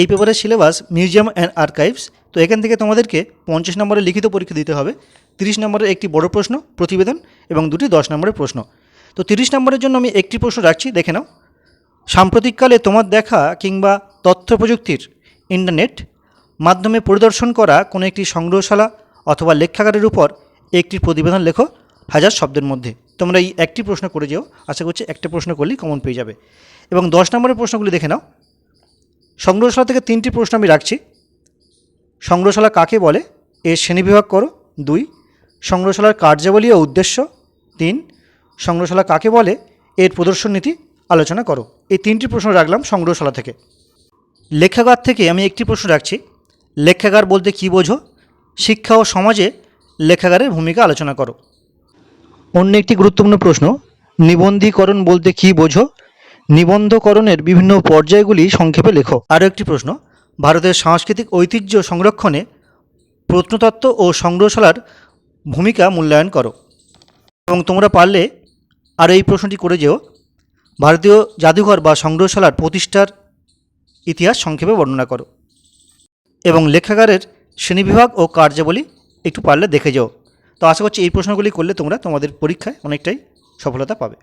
এই পেপারের syllabus, museum and archives, তো এখান থেকে তোমাদেরকে পঞ্চাশ নম্বরের লিখিত পরীক্ষা দিতে হবে, তিরিশ নম্বরের একটি বড় প্রশ্ন, প্রতিবেদন, এবং দুটি দশ নম্বরের প্রশ্ন। তো তিরিশ নম্বরের জন্য আমি একটি প্রশ্ন রাখছি, দেখে নাও। সাম্প্রতিককালে তোমার দেখা কিংবা তথ্য প্রযুক্তির ইন্টারনেট মাধ্যমে পরিদর্শন করা কোনো একটি সংগ্রহশালা অথবা লেখাগারের উপর একটি প্রতিবেদন লেখো হাজার শব্দের মধ্যে। তোমরা এই একটি প্রশ্ন করে যেও, আশা করছি একটা প্রশ্ন করলেই কমন পেয়ে যাবে। এবং দশ নম্বরের প্রশ্নগুলি দেখে নাও। সংগ্রহশালা থেকে তিনটি প্রশ্ন আমি রাখছি। সংগ্রহশালা কাকে বলে? এর শ্রেণীবিভাগ করো, দুই। সংগ্রহশালার কার্যাবলী ও উদ্দেশ্য, তিন। সংগ্রহশালা কাকে বলে? এর প্রদর্শন নীতি আলোচনা করো। এই তিনটি প্রশ্ন রাখলাম সংগ্রহশালা থেকে। লেখাগার থেকে আমি একটি প্রশ্ন রাখছি। লেখাগার বলতে কী বোঝো? শিক্ষা ও সমাজে লেখাগারের ভূমিকা আলোচনা করো। অন্য একটি গুরুত্বপূর্ণ প্রশ্ন, নিবন্ধীকরণ বলতে কী বোঝো? নিবন্ধকরণের বিভিন্ন পর্যায়গুলি সংক্ষেপে লেখো। আরও একটি প্রশ্ন। ভারতের সাংস্কৃতিক ঐতিহ্য সংরক্ষণে প্রত্নতত্ত্ব ও সংগ্রহশালার ভূমিকা মূল্যায়ন করো। এবং তোমরা পারলে আর এই প্রশ্নটি করে যেও। ভারতীয় জাদুঘর বা সংগ্রহশালার প্রতিষ্ঠার ইতিহাস সংক্ষেপে বর্ণনা করো। এবং লেখাগারের শ্রেণীবিভাগ ও কার্যাবলী একটু পারলে দেখে যাও। তো আশা করছি এই প্রশ্নগুলি করলে তোমরা তোমাদের পরীক্ষায় অনেকটাই সফলতা পাবে।